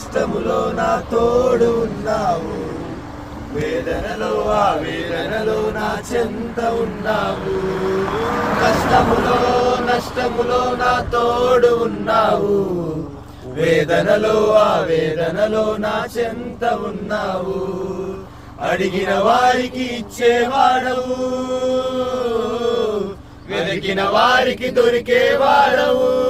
కష్టములో నా తోడు ఉన్నావు. వేదనలో ఆ వేదనలో నా చెంత ఉన్నావు. కష్టములో నష్టములో నా తోడు ఉన్నావు. వేదనలో ఆ వేదనలో నా చెంత ఉన్నావు. అడిగిన వారికి ఇచ్చేవాడవు వెతికిన వారికి దొరికేవాడవు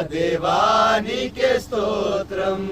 దేవా స్తోత్రం.